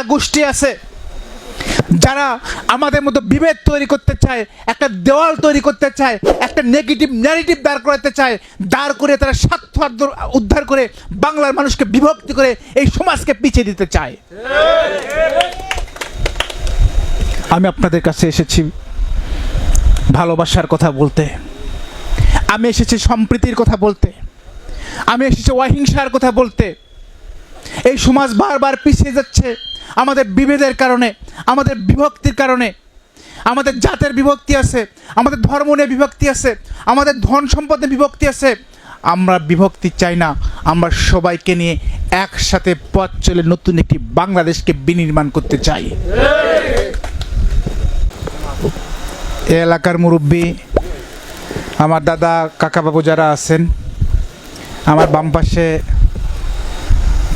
একটা গোষ্ঠী আছে যারা আমাদের মতো বিভেদ তৈরি করতে চায়, একটা দেওয়াল তৈরি করতে চায়, একটা নেগেটিভ ন্যারেটিভ দাঁড় করাতে চায়, দাঁড় করে তারা স্বার্থ উদ্ধার করে বাংলার মানুষকে বিভক্তি করে এই সমাজকে পিছিয়ে দিতে চায়। আমি আপনাদের কাছে এসেছি ভালোবাসার কথা বলতে। আমি এসেছি সম্প্রীতির কথা বলতে। আমি এসেছি অহিংসার কথা বলতে। এই সমাজ বারবার পিছিয়ে যাচ্ছে। আমাদের বিভেদের কারণে, আমাদের বিভক্তির কারণে, আমাদের জাতের বিভক্তি আছে, আমাদের ধর্ম নিয়ে বিভক্তি আছে, আমাদের ধন সম্পদে বিভক্তি আছে। আমরা বিভক্তি চাই না, আমরা সবাইকে নিয়ে একসাথে পথ চলে নতুন একটি বাংলাদেশকে বিনির্মাণ করতে চাই। এ এলাকার মুরব্বী, আমার দাদা কাকা কাকাবাবু যারা আছেন, আমার বাম পাশে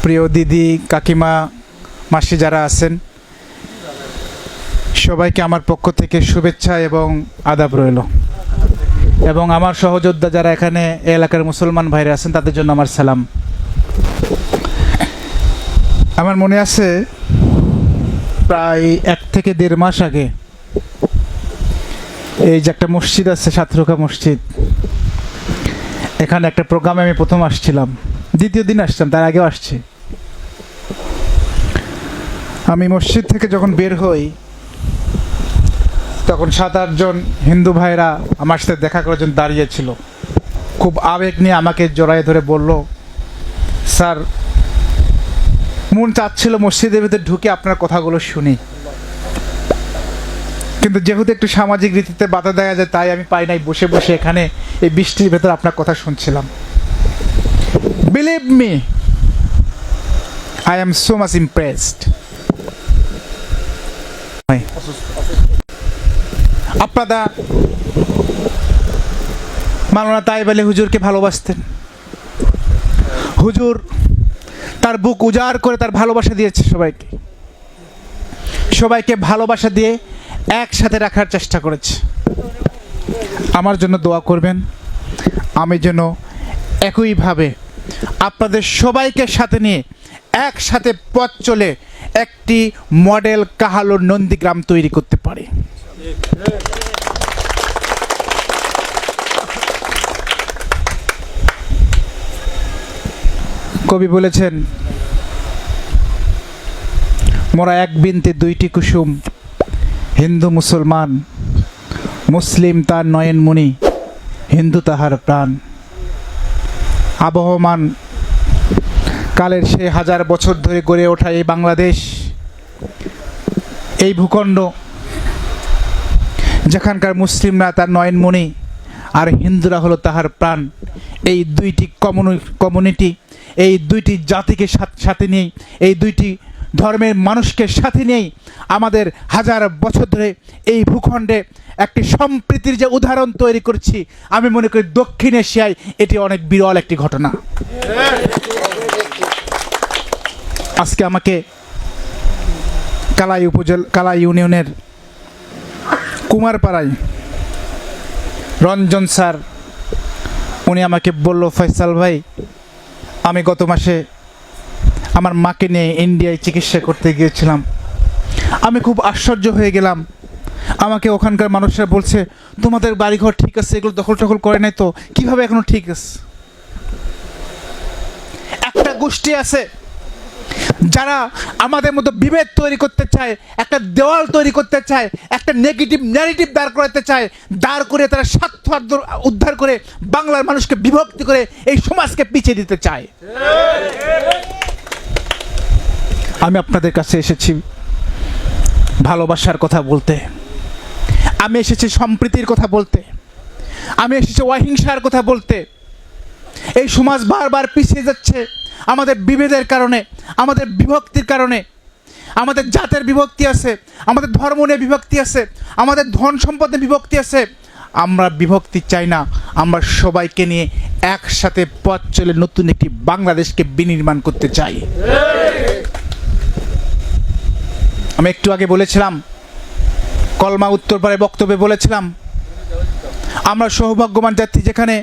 প্রিয় দিদি, কাকিমা, মাসি যারা আছেন, সবাইকে আমার পক্ষ থেকে শুভেচ্ছা এবং আদাব রইল। এবং আমার সহযোদ্ধা যারা এখানে এলাকার মুসলমান ভাইরা আছেন, তাদের জন্য আমার সালাম। আমার মনে আছে, প্রায় এক থেকে দেড় মাস আগে এই যে একটা মসজিদ আছে সাতরুকা মসজিদ, এখানে একটা প্রোগ্রামে আমি প্রথম আসছিলাম। দ্বিতীয় দিন আসছিলাম, তার আগেও আসছি। আমি মসজিদ থেকে যখন বের হই, তখন সাত আটজন হিন্দু ভাইরা আমার সাথে দেখা করার জন্য দাঁড়িয়েছিল খুব আবেগ নিয়ে আমাকে জড়াই ধরে বলল, স্যার, মন চাচ্ছিল মসজিদের ভিতরে ঢুকে আপনার কথাগুলো শুনি। কিন্তু যেহেতু একটু সামাজিক রীতিতে বাধা দেওয়া যায়, তাই আমি পাই নাই। বসে বসে এখানে এই বৃষ্টির ভেতর আপনার কথা শুনছিলাম। Believe me I am so much impressed আপনাদা Maulana Taib Ali হুজুরকে ভালোবাসতেন। হুজুর তার বুক উজাড় করে তার ভালোবাসা দিয়েছে সবাইকে। সবাইকে ভালোবাসা দিয়ে একসাথে রাখার চেষ্টা করেছে। আমার জন্য দোয়া করবেন। আমি যেন একইভাবে আপনাদের সবাইকে সাথে নিয়ে একসাথে পথ চলে একটি মডেল কাহালোর নন্দীগ্রাম তৈরি করতে পারে। কবি বলেছেন, মোরা এক বিনতে দুইটি কুসুম, হিন্দু মুসলমান, মুসলিম তার নয়নমণি, হিন্দু তাহার প্রাণ। আবহমান কালের সে হাজার বছর ধরে গড়ে ওঠা এই বাংলাদেশ, এই ভূখণ্ড, যেখানকার মুসলিমরা তার নয়নমণি আর হিন্দুরা হলো তাহার প্রাণ, এই দুইটি কমিউনি কমিউনিটি, এই দুইটি জাতিকে সাথে নিয়েই এই দুইটি ধর্মের মানুষকে সাথে নিয়েই আমাদের হাজার বছর ধরে এই ভূখণ্ডে একটি সম্প্রীতির যে উদাহরণ তৈরি করছি, আমি মনে করি দক্ষিণ এশিয়ায় এটি অনেক বিরল একটি ঘটনা। আজকে আমাকে কালাই উপজেল, কালাই ইউনিয়নের কুমারপাড়ায় রঞ্জন স্যার, উনি আমাকে বলল, ফয়সাল ভাই, আমি গত মাসে আমার মাকে নিয়ে ইন্ডিয়ায় চিকিৎসা করতে গিয়েছিলাম। আমি খুব আশ্চর্য হয়ে গেলাম। আমাকে ওখানকার মানুষরা বলছে, তোমাদের বাড়িঘর ঠিক আছে, এগুলো দখল টখল করে নাই তো, কীভাবে এখনও ঠিক আছে? একটা গোষ্ঠী আছে যারা আমাদের মতো বিভেদ তৈরি করতে চায়, একটা দেওয়াল তৈরি করতে চায়, একটা নেগেটিভ ন্যারেটিভ দাঁড় করাতে চায়, দাঁড় করে তারা স্বার্থ উদ্ধার করে বাংলার মানুষকে বিভক্তি করে এই সমাজকে পিছিয়ে দিতে চায়। আমি আপনাদের কাছে এসেছি ভালোবাসার কথা বলতে। আমি এসেছি সম্প্রীতির কথা বলতে। আমি এসেছি অহিংসার কথা বলতে। এই সমাজ বারবার পিছিয়ে যাচ্ছে। আমাদের বিভেদের কারণে, আমাদের বিভক্তির কারণে, আমাদের জাতের বিভক্তি আছে, আমাদের ধর্ম নিয়ে বিভক্তি আছে, আমাদের ধন সম্পদে বিভক্তি আছে। আমরা বিভক্তি চাই না, আমরা সবাইকে নিয়ে একসাথে পথ চলে নতুন একটি বাংলাদেশকে বিনির্মাণ করতে চাই। আমি একটু আগে বলেছিলাম, কলমা উত্তরপাড়ায় বক্তব্যে বলেছিলাম, আমরা সৌভাগ্যবান যাত্রী যেখানে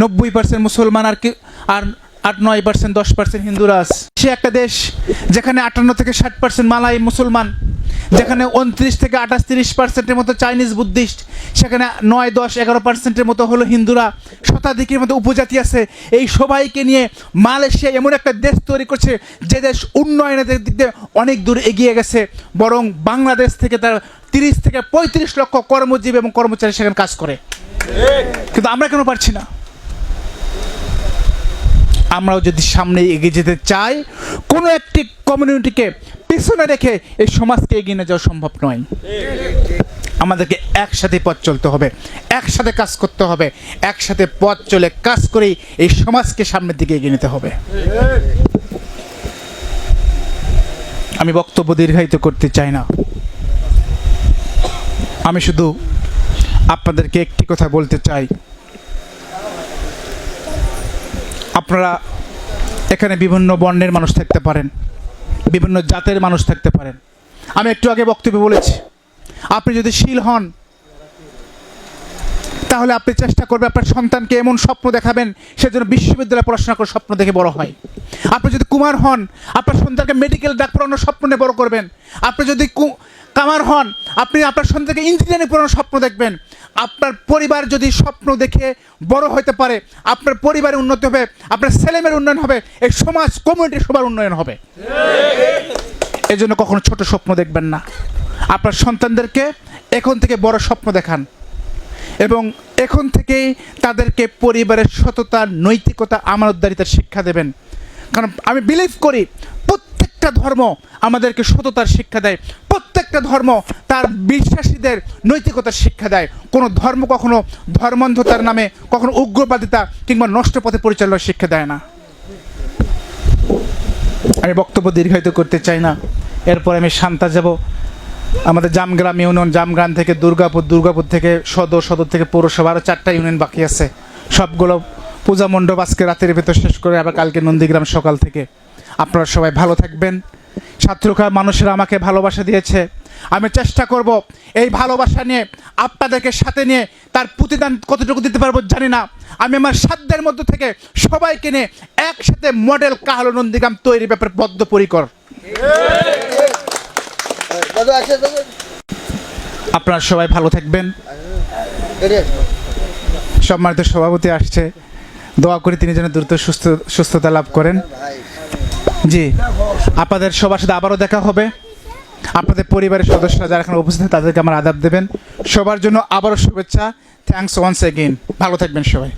নব্বই পার্সেন্ট মুসলমান আর কি, আর আট নয় পার্সেন্ট দশ পার্সেন্ট হিন্দুরা আছে সে একটা দেশ যেখানে আটান্ন থেকে ষাট পার্সেন্ট মালাই মুসলমান, যেখানে উনত্রিশ থেকে আঠাশ তিরিশ পার্সেন্টের মতো চাইনিজ বুদ্ধিস্ট, সেখানে নয়, দশ, এগারো পার্সেন্টের মতো হলো হিন্দুরা। শতাধিকের মতো উপজাতি আছে। এই সবাইকে নিয়ে মালয়েশিয়া এমন একটা দেশ তৈরি করছে, যে দেশ উন্নয়নের দিক দিয়ে অনেক দূর এগিয়ে গেছে, বরং বাংলাদেশ থেকে তার তিরিশ থেকে পঁয়ত্রিশ লক্ষ কর্মজীবী এবং কর্মচারী সেখানে কাজ করে। কিন্তু আমরা কেন পারছি না? আমরাও যদি সামনে এগিয়ে যেতে চাই, কোনো একটি কমিউনিটিকে পিছনে রেখে এই সমাজকে এগিয়ে নিয়ে যাওয়া সম্ভব নয়। আমাদেরকে একসাথে পথ চলতে হবে, একসাথে কাজ করতে হবে, একসাথে পথ চলে কাজ করেই এই সমাজকে সামনের দিকে এগিয়ে নিতে হবে। আমি বক্তব্য দীর্ঘায়িত করতে চাই না। আমি শুধু আপনাদেরকে একটি কথা বলতে চাই। আপনারা এখানে বিভিন্ন বর্ণের মানুষ থাকতে পারেন, বিভিন্ন জাতের মানুষ থাকতে পারেন। আমি একটু আগে বক্তব্য বলেছি, আপনি যদি শীল হন, তাহলে আপনি চেষ্টা করবেন আপনার সন্তানকে এমন স্বপ্ন দেখাবেন, সে যেন বিশ্ববিদ্যালয়ে পড়াশোনা করে স্বপ্ন দেখে বড় হয়। আপনি যদি কুমার হন, আপনার সন্তানকে মেডিকেল ডাক পড়ানোর স্বপ্ন নিয়ে বড় করবেন। আপনি যদি কামার হন, আপনি আপনার সন্তানকে ইঞ্জিনিয়ারিং পড়ানোর স্বপ্ন দেখবেন। আপনার পরিবার যদি স্বপ্ন দেখে বড় হতে পারে, আপনার পরিবারের উন্নতি হবে, আপনার ছেলেমেয়ের উন্নয়ন হবে, এই সমাজ কমিউনিটি সবার উন্নয়ন হবে। এই জন্য কখনো ছোট স্বপ্ন দেখবেন না। আপনার সন্তানদেরকে এখন থেকে বড় স্বপ্ন দেখান এবং এখন থেকেই তাদেরকে পরিবারের সততা, নৈতিকতা, আমানতদারিতার শিক্ষা দেবেন। কারণ আমি বিলিভ করি প্রত্যেকটা ধর্ম আমাদেরকে সততার শিক্ষা দেয়। প্রত্যেকটা ধর্ম তার বিশ্বাসীদের নৈতিকতার শিক্ষা দেয়। কোনো ধর্ম কখনো ধর্মান্ধতার নামে, কখনো উগ্রবাদিতা কিংবা নষ্ট পথে পরিচালনার শিক্ষা দেয় না। আমি বক্তব্য দীর্ঘায়িত করতে চাই না। এরপর আমি শান্তা যাব। আমাদের জামগ্রাম ইউনিয়ন, জামগ্রাম থেকে দুর্গাপুর দুর্গাপুর থেকে সদর সদর থেকে পৌরসভা আরও চারটা ইউনিয়ন বাকি আছে। সবগুলো পূজা মণ্ডপ আজকে রাতের ভেতর শেষ করে আবার কালকে নন্দীগ্রাম সকাল থেকে। আপনারা সবাই ভালো থাকবেন। ছাত্রকা মানুষেরা আমাকে ভালোবাসা দিয়েছে। আমি চেষ্টা করব এই ভালোবাসা নিয়ে, আপনাদেরকে সাথে নিয়ে তার প্রতিদান কতটুকু দিতে পারব জানি না। আমি আমার সাধ্যের মধ্যে থেকে সবাইকে নিয়ে একসাথে মডেল কাহালো নন্দীগ্রাম তৈরির ব্যাপারে বদ্ধপরিকর আপনারা সবাই ভালো থাকবেন। সম্মানিত সভাপতি আসছে। দোয়া করে তিনি যেন দ্রুত সুস্থ সুস্থতা লাভ করেন। জি। আপনাদের সবার সাথে আবারও দেখা হবে। আপনাদের পরিবারের সদস্যরা যারা এখানে উপস্থিত তাদেরকে আমার আদাব দেবেন। সবার জন্য আবারও শুভেচ্ছা। থ্যাংকস ওয়ান্স এগেইন ভালো থাকবেন সবাই।